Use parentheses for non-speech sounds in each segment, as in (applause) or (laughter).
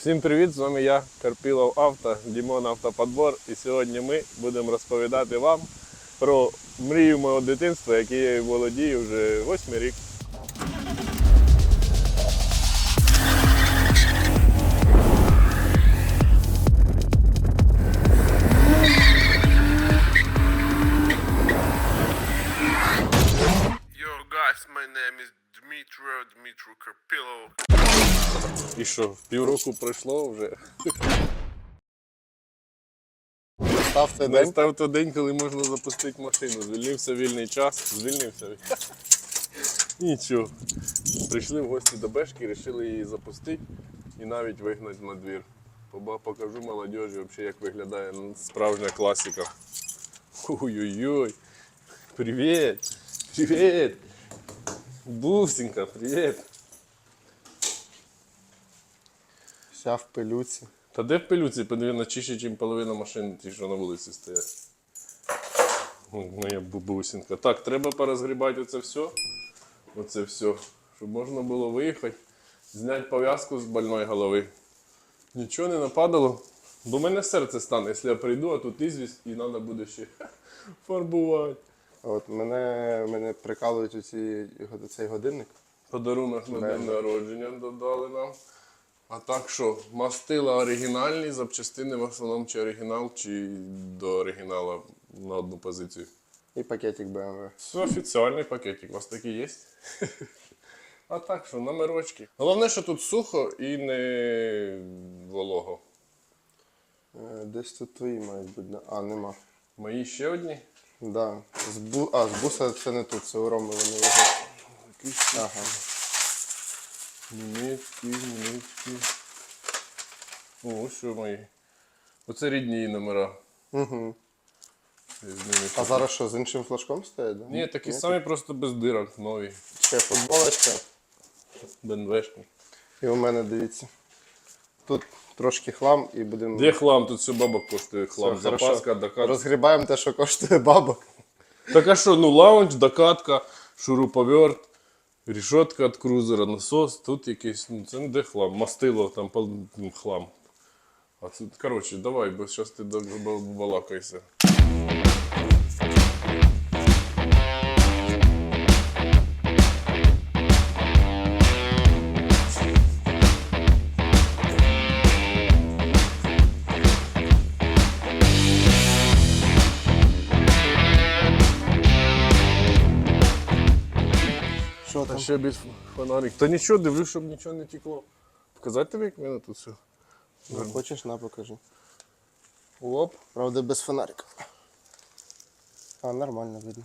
Всім привіт! З вами я, Карпілов Авто, Дімон Автоподбор. І сьогодні ми будемо розповідати вам про мрію мого дитинства, який я володію вже восьмий рік. Що, півроку пройшло вже. Став цей день. Настав той день, коли можна запустити машину. Звільнився вільний час, звільнився. Нічого. Прийшли в гості до Бешки, вирішили її запустити і навіть вигнати на двір. Покажу взагалі, як виглядає справжня класика. Ой-ой-ой. Привіт! Привіт! Бусінька, привіт! Вся в пилюці. Та де в пилюці, подивіться, чище, ніж половина машин, ті, що на вулиці стоять. Моя бабусінка. Так, треба порозгрібати оце все. Оце все. Щоб можна було виїхати, зняти пов'язку з больної голови. Нічого не нападало. Бо в мене серце стане, якщо я прийду, а тут ізвість і треба буде ще (laughs) фарбувати. От мене, мене прикалують оці, цей годинник. Подарунок на день народження додали нам. А так що, мастила оригінальні, запчастини в основному чи оригінал, чи до оригінала на одну позицію. І пакетик BMW. Це офіціальний пакетик. У вас такий є? (laughs) А так що, номерочки. Головне, що тут сухо і не волого. Е, Десь тут твої мають бути. А, нема. Мої ще одні. Да. З бу... А, з буса це не тут, це у Роми вони лежать. Ага. Німецькі, німецькі. О, що мої. Оце рідні номера. Угу. Я з ними А зараз що, з іншим флажком стоять? Да? Ні, такі самі, просто без дирок нові. Ще футболочка. БНВшні. І у мене дивіться. Тут трошки хлам і будемо. Де хлам? Тут все бабок коштує хлам. Все, хорошо. Запаска, докатка. Розгрібаємо те, що коштує бабок. Так а що, ну лаунж, докатка, шуруповерт, рішотка від крузера, насос, тут якийсь, ну це не де хлам, мастило, там ну, хлам. А тут, коротше, давай, бо зараз ти балакайся. Що ще без фонарик. Та нічого, дивлюсь, щоб нічого не тікло. Показати тобі, як в мене тут все. Ну, хочеш, на покажи. Оп. Правда, без фонарика. А, нормально видно.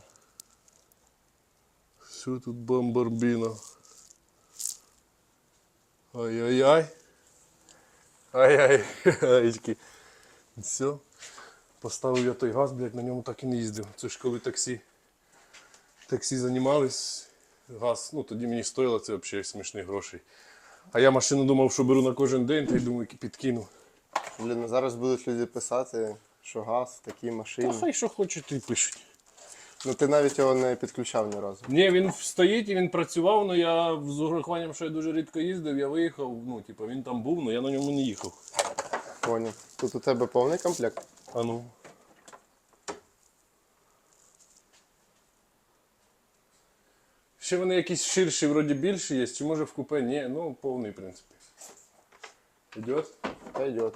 Все тут бомбарбіно. Ай-яй-яй. Ай-яй-яйки. (laughs) Все. Поставив я той газ, блядь, на ньому так і не їздив. Це ж коли таксі. Таксі займались. Газ, ну тоді мені стоїло це взагалі смішні гроші. А я машину думав, що беру на кожен день, та й думаю, підкину. Блін, ну зараз будуть люди писати, що газ, такі Та машини. хай що хочуть, і пишуть. Ну ти навіть його не підключав ні разу. Ні, він стоїть і він працював, але я з урахуванням, що я дуже рідко їздив, я виїхав, ну, типу, він там був, але я на ньому не їхав. Поняв. Тут у тебе повний комплект. А ну. Ще вони якісь ширші, вроді більші є, чи може в купе? Ні, ну повний, в принципі. Идет? Та йде.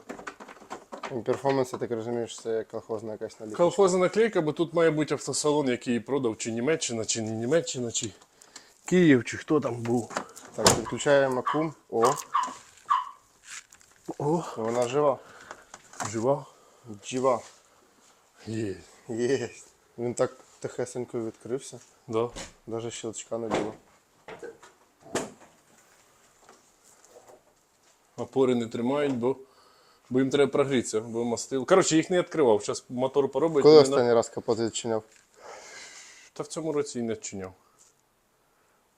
Перформанс, я так розумію, що це колхозна якась наліпка. Колхозна наклейка, бо тут має бути автосалон, який її продав, чи Німеччина, чи не Німеччина, чи Київ, чи хто там був. Так, підключаємо акум. О, О, вона жива. жива. Жива. Є. Є. Він так тихесенько відкрився. Да. Навіть щелчка не було. Опори не тримають, бо, бо їм треба прогрітися, бо мастил. Коротше, їх не відкривав. Зараз мотор поробить. Коли останній раз капот відчиняв? Та в цьому році і не відчиняв.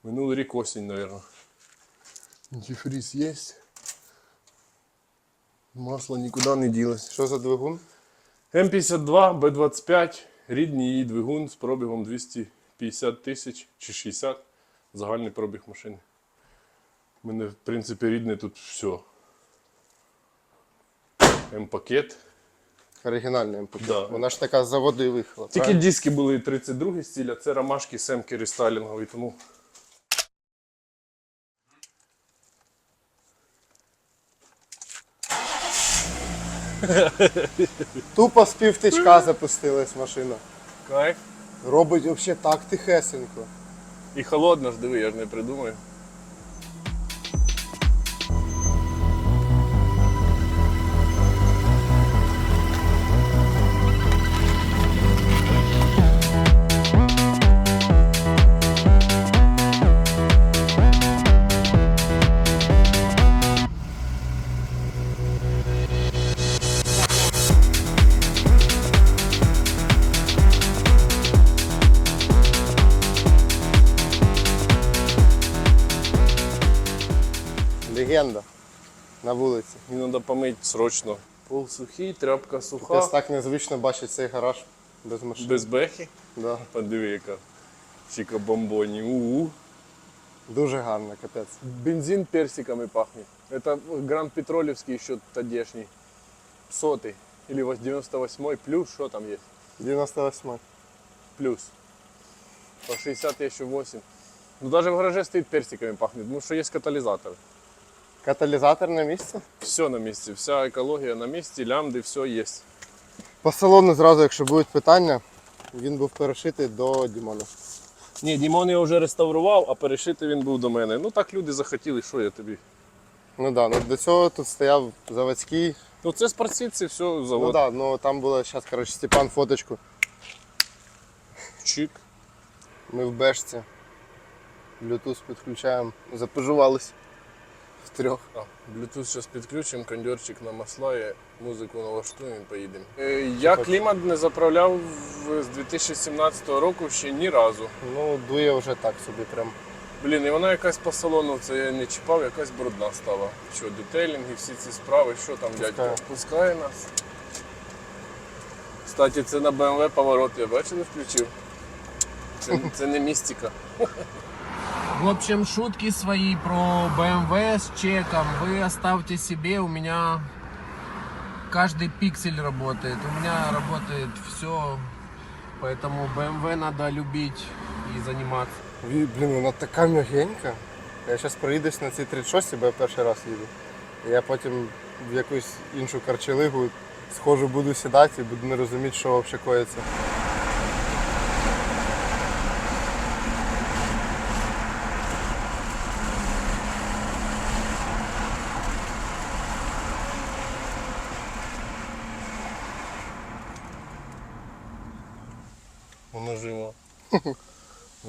Минулий рік осінь, мабуть. Антифриз є. Масло нікуди не ділось. Що за двигун? М52, Б25, рідний її двигун з пробігом 250 тисяч чи 60. Загальний пробіг машини. У мене, в принципі, рідне тут все. М-пакет. Оригінальний МПК. Да. Вона ж така з заводи виїхала. Тільки правильно? диски були 32 стіля, це ромашки семки рестайлінгові, тому (laughs) Тупо з півтичка запустилась машина. кайф. Робить взагалі так тихесенько. І холодно ж, диви, я ж не придумаю. Мені треба помити срочно. Пол сухий, тряпка Якось суха, так незвично бачить цей гараж без машин. без бехи. Да. Подиви, яка чіка бомбоні. У-у. Дуже гарно, капець. Бензин персиками пахнет. Это Гранд Петролевский еще тодешний. Сотый. Или 98 плюс, что там есть? 98 Плюс. По 60 еще 8. Ну даже в гараже стоит персиками пахнет, потому что есть катализатор. Каталізатор на місці. Все на месте, вся экология на месте, лямды, все есть. По салону зразу, якщо будуть питання, він був перешитий до Дімона. Ні, Дімон я вже реставрував, а перешити він був до мене. Ну так люди захотіли, що я тобі. Ну да, ну до цього тут стояв заводський. Ну це спортсідці, все, Ну завод. да, ну там було зараз, коротше, Степан фоточку. Чик. Ми в бешці. Bluetooth підключаємо. Запожувались в трьох. А, Bluetooth зараз підключимо, кондьорчик на масла, і музику налаштуємо і поїдемо. Е, я клімат не заправляв в- з 2017 року ще ні разу. Ну, дує вже так собі прям. Блін, і вона якась по салону, це я не чіпав, якась брудна стала. Що, детейлінги, всі ці справи, що там Пускає. дядько? Пускає нас. Кстати, це на BMW поворот, я бачили, включив. Це, це не містика. В общем, шутки свои про BMW с чеком вы оставьте себе. У меня каждый пиксель работает. У меня работает все. Поэтому BMW надо любить и заниматься. Ві- Блін, вона така м'ягенька. Я зараз проїдусь на цій 36, бо я перший раз їду. І я потім в якусь іншу карчелигу схожу, буду сідати і буду не розуміти, що взагалі коїться.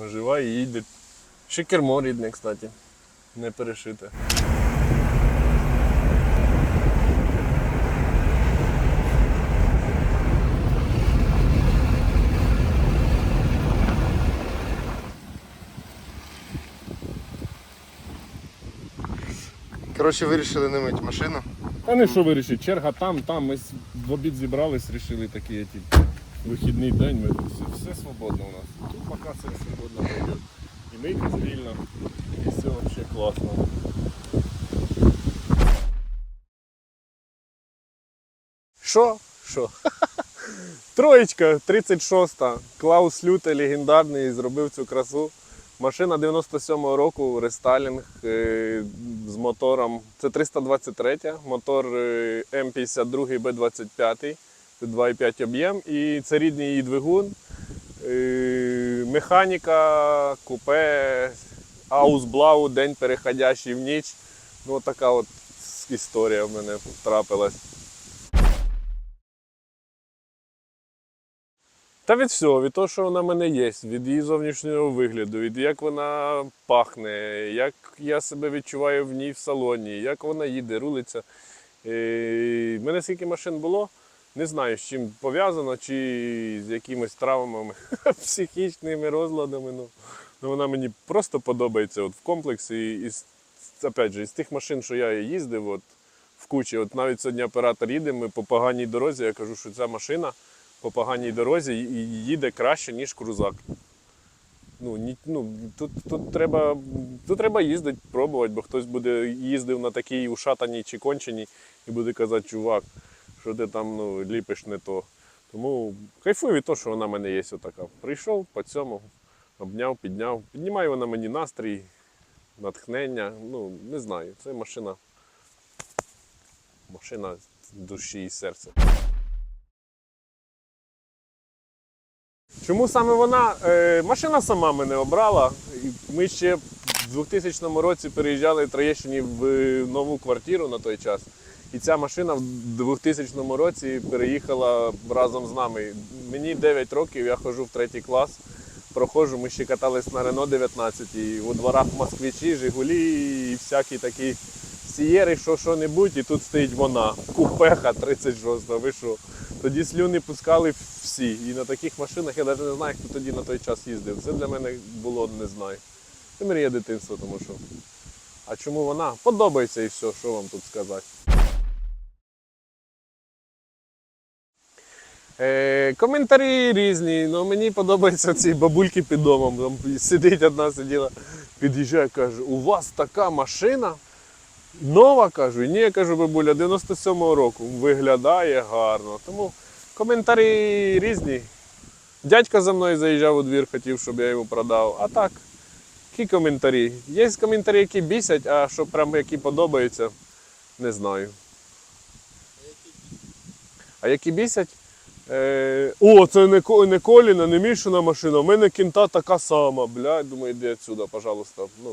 Жива. І їде. Ще кермо рідне, кстати. Не перешите. Коротше, вирішили не мити машину. А не що вирішить? Черга там, там. Ми в обід зібрались, рішили такі ті, вихідний день. Ми тут все, все свободно у нас. Тут поки все свободно пройде. І мийка вільно, і все взагалі класно. Що? Що? (laughs) Троєчка, 36-та. Клаус Люте, легендарний, зробив цю красу. Машина 97-го року, рестайлінг е, з мотором. Це 323, мотор е, М52 Б25, це 2,5 об'єм. І це рідний її двигун. Е, Механіка, купе, аусблау, день переходящий в ніч. Ну, така от історія в мене трапилась. Та від всього, від того, що вона в мене є, від її зовнішнього вигляду, від як вона пахне, як я себе відчуваю в ній в салоні, як вона їде, рулиться. Е, В мене скільки машин було, не знаю, з чим пов'язано, чи з якимись травмами, (laughs) психічними розладами. Ну, ну, вона мені просто подобається от, в комплексі. І, з- опять же, з тих машин, що я їздив, от, в кучі, от навіть сьогодні оператор їде, ми по поганій дорозі, я кажу, що ця машина по поганій дорозі їде краще, ніж крузак. Ну, ні, ну, тут, тут, треба, тут треба їздити, пробувати, бо хтось буде їздив на такій ушатаній чи конченій і буде казати, чувак, що ти там ну, ліпиш не то. Тому кайфую від що вона в мене є отака. Прийшов по цьому, обняв, підняв. Піднімає вона мені настрій, натхнення. Ну, не знаю, це машина. Машина душі і серця. Чому саме вона? Е, машина сама мене обрала. Ми ще в 2000 році переїжджали в Троєщині в нову квартиру на той час. І ця машина в 2000 році переїхала разом з нами. Мені 9 років, я ходжу в третій клас. Проходжу, ми ще катались на Рено 19 і у дворах москвичі, Жигулі і всякі такі сієри, що що-небудь, і тут стоїть вона. Купеха 36, ви що? Тоді слюни пускали всі. І на таких машинах я навіть не знаю, хто тоді на той час їздив. Це для мене було не знаю. Це мрія дитинства, тому що. А чому вона? Подобається і все, що вам тут сказати. Е, коментарі різні, але мені подобаються ці бабульки під домом. Там сидить одна сиділа, під'їжджає, каже, у вас така машина? Нова кажу, ні, я кажу, бабуля, 97-го року. Виглядає гарно. Тому коментарі різні. Дядько за мною заїжджав у двір, хотів, щоб я йому продав. А так, які коментарі? Є коментарі, які бісять, а що прям які подобаються, не знаю. А які бісять? Е, о, це не, Коліна, не Мішина машина. У мене кінта така сама. Блядь, думаю, іди отсюда, пожалуйста. Ну,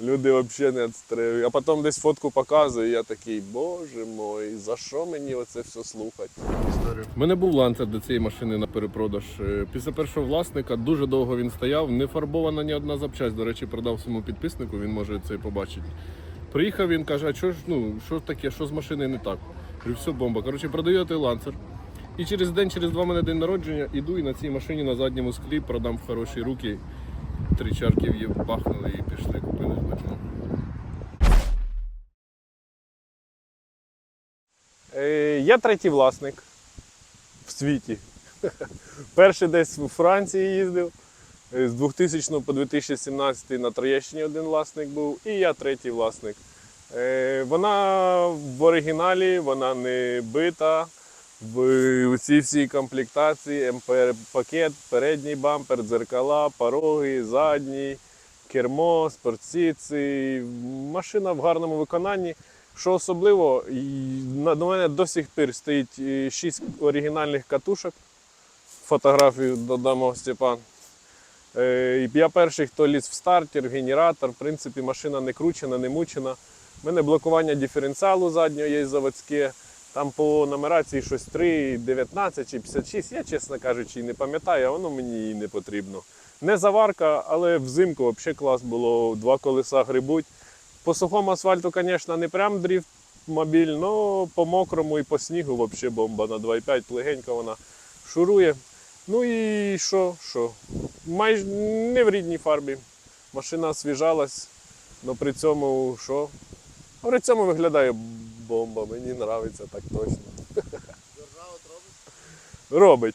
(laughs) люди взагалі не відстрелюють. А потім десь фотку показую, і я такий, боже мой, за що мені оце все слухати? У мене був ланцер до цієї машини на перепродаж. Е, Після першого власника дуже довго він стояв, не фарбована ні одна запчасть. До речі, продав своєму підписнику, він може це побачити. Приїхав він каже, а що ж, ну, що таке, що з машиною не так? Говорю, все бомба. Коротше, продаю той ланцер. І через день, через два мене день народження, іду і на цій машині на задньому склі продам в хороші руки. Три чарки в'їв, бахнули і пішли, купили значну. Е, я третій власник в світі. (laughs) Перший десь у Франції їздив. Е, З 2000 по 2017 на Троєщині один власник був, і я третій власник. Е, Вона в оригіналі, вона не бита. В цій всій комплектації МПР пакет, передній бампер, дзеркала, пороги, задній, кермо, спортсіці. Машина в гарному виконанні. Що особливо, до мене до сих пір стоїть е, шість оригінальних катушок. Фотографію додамо Степан. Е, Я перший, хто ліз в стартер, в генератор. В принципі, машина не кручена, не мучена. У мене блокування диференціалу заднього є заводське. Там по нумерації щось 3, 19 чи 56. Я, чесно кажучи, не пам'ятаю, воно мені і не потрібно. Не заварка, але взимку взагалі клас було, два колеса грибуть. По сухому асфальту, звісно, не прям дріфт мобіль, але по мокрому і по снігу взагалі бомба на 2,5 легенько вона шурує. Ну і що? що? Майже не в рідній фарбі. Машина освіжалась, але при цьому що? При цьому виглядає бомба, мені подобається так точно. Держава Робить.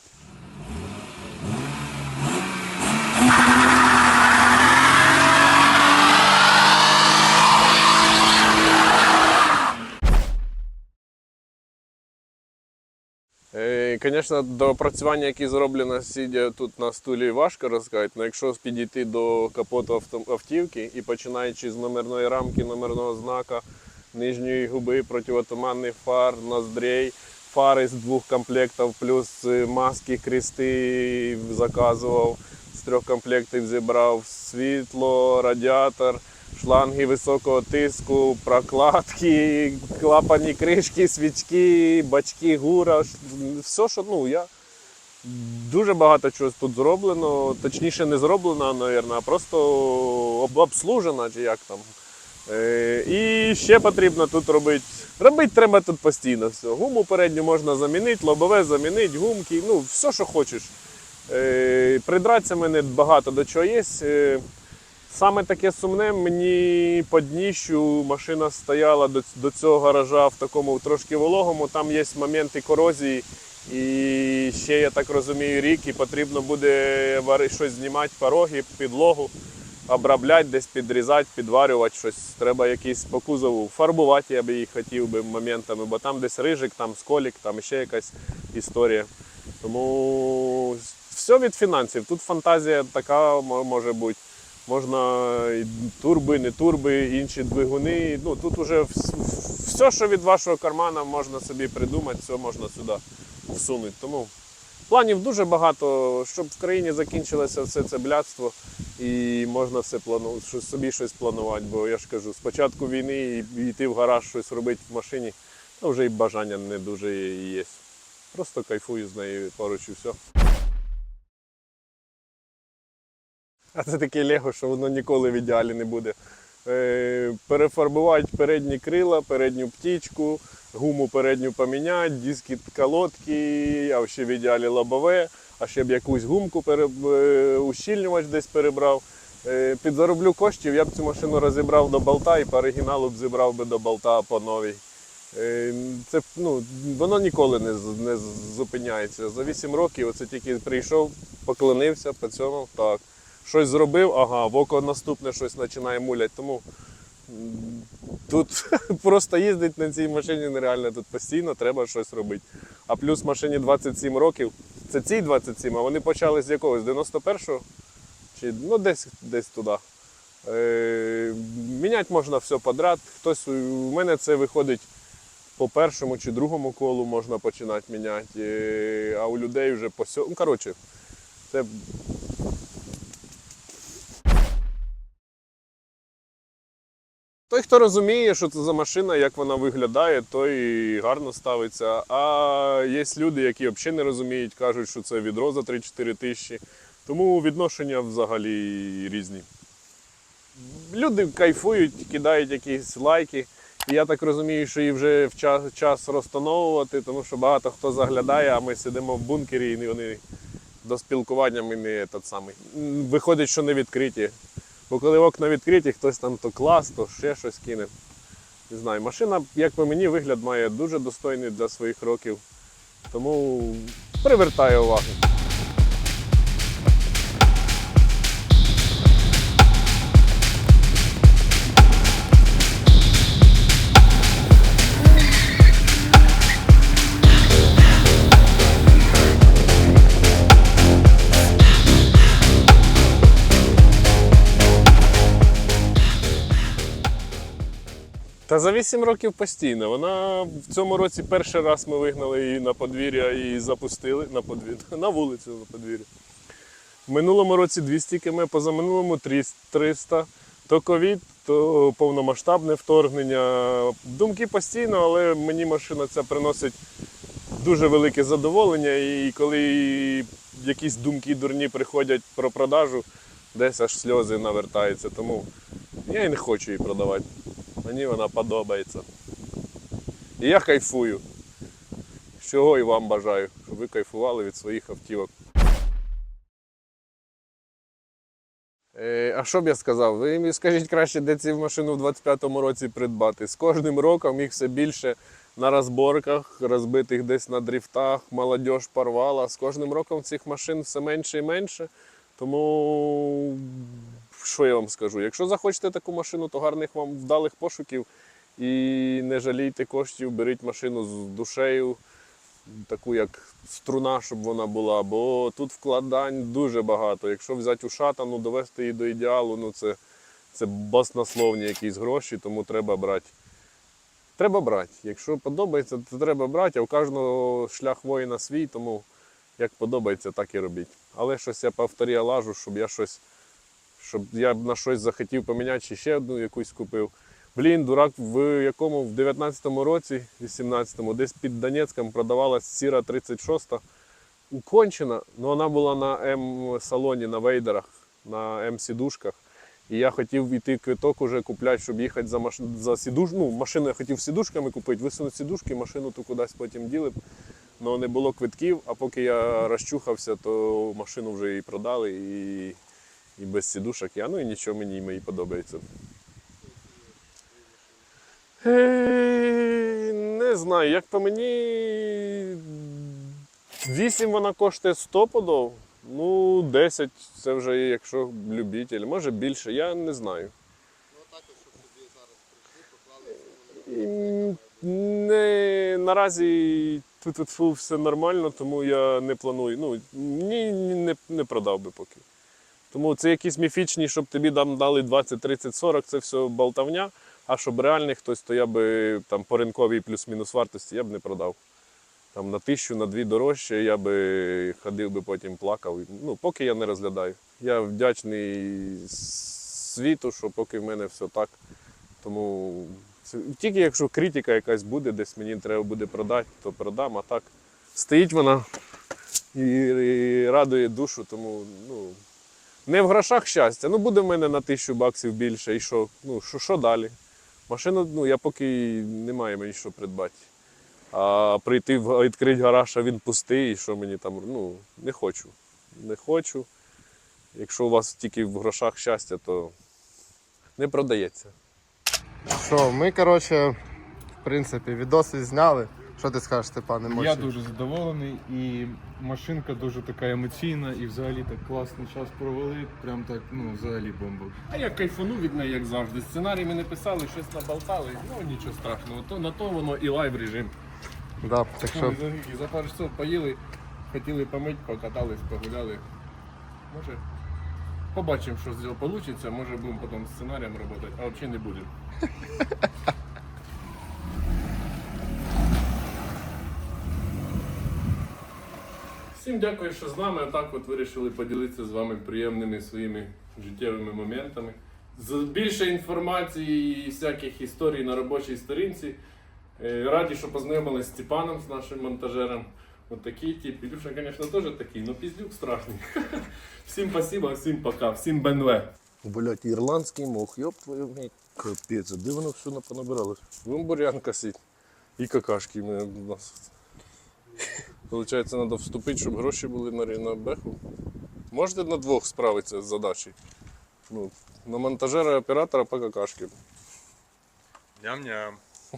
Звісно, до опрацювання, які зроблено сидя тут на стулі, важко розказати, але якщо підійти до капоту автівки і починаючи з номерної рамки, номерного знака, нижньої губи, противотуманних фар, ноздрей, фари з двох комплектів, плюс е, маски, крести заказував, з трьох комплектів зібрав світло, радіатор шланги високого тиску, прокладки, клапані кришки, свічки, бачки, гура. Все, що ну, я дуже багато чогось тут зроблено. Точніше, не зроблено, мабуть, а просто об- обслужено, чи як там. Е, і ще потрібно тут робити. Робити треба тут постійно все. Гуму передню можна замінити, лобове замінити, гумки, ну, все, що хочеш. Е, придратися мене багато до чого є. Е, Саме таке сумне, мені по дніщу машина стояла до, до цього гаража в такому трошки вологому. Там є моменти корозії. І ще, я так розумію, рік, і потрібно буде щось знімати, пороги, підлогу. Обробляти, десь підрізати, підварювати щось. Треба якісь по кузову фарбувати, я би їх хотів би моментами, бо там десь рижик, там сколік, там ще якась історія. Тому все від фінансів. Тут фантазія така може бути. Можна і турби, не турби, інші двигуни. Ну тут уже все, що від вашого кармана можна собі придумати, все можна сюди всунути. Тому планів дуже багато, щоб в країні закінчилося все це блядство і можна все плану, щось- собі щось планувати. Бо я ж кажу, з початку війни і йти в гараж щось робити в машині, то вже і бажання не дуже є. Просто кайфую з нею поруч і все. А це таке лего, що воно ніколи в ідеалі не буде. Е, перефарбувати передні крила, передню птічку, гуму передню поміняти, диски колодки, а ще в ідеалі лобове, а ще б якусь гумку пере, е, ущільнювач десь перебрав. Е, підзароблю коштів, я б цю машину розібрав до болта і по оригіналу б зібрав би до болта по новій. Е, Це, ну, воно ніколи не, не зупиняється. За 8 років оце тільки прийшов, поклонився по цьому. Так. Щось зробив, ага, в око наступне щось починає муляти. Тому тут (laughs) просто їздити на цій машині нереально, тут постійно треба щось робити. А плюс машині 27 років, це цій 27, а вони почали з якогось 91-го чи ну, десь, десь туди. Е, міняти можна все подряд. Хтось у мене це виходить по першому чи другому колу можна починати міняти, е, а у людей вже по сьому. Ну, коротше, це Той, хто розуміє, що це за машина, як вона виглядає, той гарно ставиться. А є люди, які взагалі не розуміють, кажуть, що це відро за 3-4 тисячі. Тому відношення взагалі різні. Люди кайфують, кидають якісь лайки. Я так розумію, що і вже в час, час розтановувати, тому що багато хто заглядає, а ми сидимо в бункері і вони до спілкування ми не тот самий. Виходить, що не відкриті. Бо коли окна відкриті, хтось там то клас, то ще щось кине. Не знаю, машина, як по мені, вигляд має дуже достойний для своїх років. Тому привертає увагу. Та за 8 років постійно. Вона в цьому році перший раз ми вигнали її на подвір'я і запустили на подвір'я, (laughs) на вулицю на подвір'я. В минулому році 200 км, позаминулому 300. То ковід, то повномасштабне вторгнення. Думки постійно, але мені машина ця приносить дуже велике задоволення. І коли якісь думки дурні приходять про продажу, десь аж сльози навертаються. Тому я і не хочу її продавати. Мені вона подобається. І я кайфую. Чого і вам бажаю, щоб ви кайфували від своїх автівок. Е, а що б я сказав? Ви мені скажіть краще, де ці машину в 25-му році придбати. З кожним роком їх все більше на розборках, розбитих десь на дріфтах, молодь порвала. З кожним роком цих машин все менше і менше. Тому що я вам скажу? Якщо захочете таку машину, то гарних вам вдалих пошуків і не жалійте коштів, беріть машину з душею, таку як струна, щоб вона була. Бо тут вкладань дуже багато. Якщо взяти ушата, ну довести її до ідеалу, ну це, це баснословні якісь гроші, тому треба брати. Треба брати. Якщо подобається, то треба брати, а у кожного шлях воїна свій, тому як подобається, так і робіть. Але щось я повторі лажу, щоб я щось щоб я на щось захотів поміняти, чи ще одну якусь купив. Блін, дурак, в якому в 19-му році, 18-му, десь під Донецьком продавалась сіра 36 укончена, але вона була на М-салоні, на вейдерах, на М-сідушках. І я хотів йти квиток уже купляти, щоб їхати за, маш... за сідуш... ну, машину я хотів сідушками купити, висунути сідушки, машину ту кудись потім діли. Але не було квитків, а поки я розчухався, то машину вже і продали, і, і без сідушок я. Ну і нічого мені мені подобається. Е, Не знаю, як по мені. 8 вона коштує 100 подов. Ну, 10 це вже якщо любитель, може більше, я не знаю. І не, наразі тут тут фу, все нормально, тому я не планую. Ну, ні, не, не продав би поки. Тому це якісь міфічні, щоб тобі там дали 20, 30, 40, це все болтовня. А щоб реальний хтось, то я би там по ринковій плюс-мінус вартості я б не продав. Там на тисячу, на дві дорожче, я би ходив би потім плакав. Ну, поки я не розглядаю. Я вдячний світу, що поки в мене все так. Тому це, тільки якщо критика якась буде, десь мені треба буде продати, то продам. А так стоїть вона і, і радує душу, тому ну, не в грошах щастя. Ну буде в мене на тисячу баксів більше. І що? Ну, що, що далі? Машину, ну я поки не маю мені що придбати. А прийти відкрити гараж, а він пустий, і що мені там, ну, не хочу. Не хочу. Якщо у вас тільки в грошах щастя, то не продається. Що, ми, коротше, в принципі, відоси зняли. Що ти скажеш, Степан, Я дуже задоволений і машинка дуже така емоційна і взагалі так класний час провели. Прям так, ну, взагалі бомба. А я кайфану від неї, як завжди. Сценарій ми не писали, щось наболтали. Ну нічого страшного. То на то воно і лайв режим. Да, так що, Ми за, за пару часов поїли, хотіли помити, покатались, погуляли. Може, побачимо, що з цього вийде. Може будемо потім з сценарієм працювати, а взагалі не будемо. (laughs) Всім дякую, що з нами. Отак от вирішили поділитися з вами приємними своїми життєвими моментами. З більше інформації і всяких історій на робочій сторінці. Е, Раді, що познайомилися з Степаном, з нашим монтажером. От такий тип. Ілюша, звісно, теж такий, але піздюк страшний. (laughs) Всім спасибо, всім пока, всім бенве. Блять, ірландський мох, йоп твою мать. Капець, а де воно все понабиралось? Вон бурян косить. І какашки в нас. (laughs) Получається, треба вступити, щоб гроші були на, беху. Можете на двох справитися з задачею? Ну, на монтажера і оператора по какашки. Ням-ням.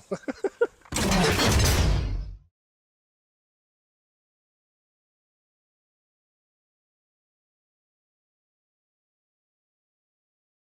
(laughs)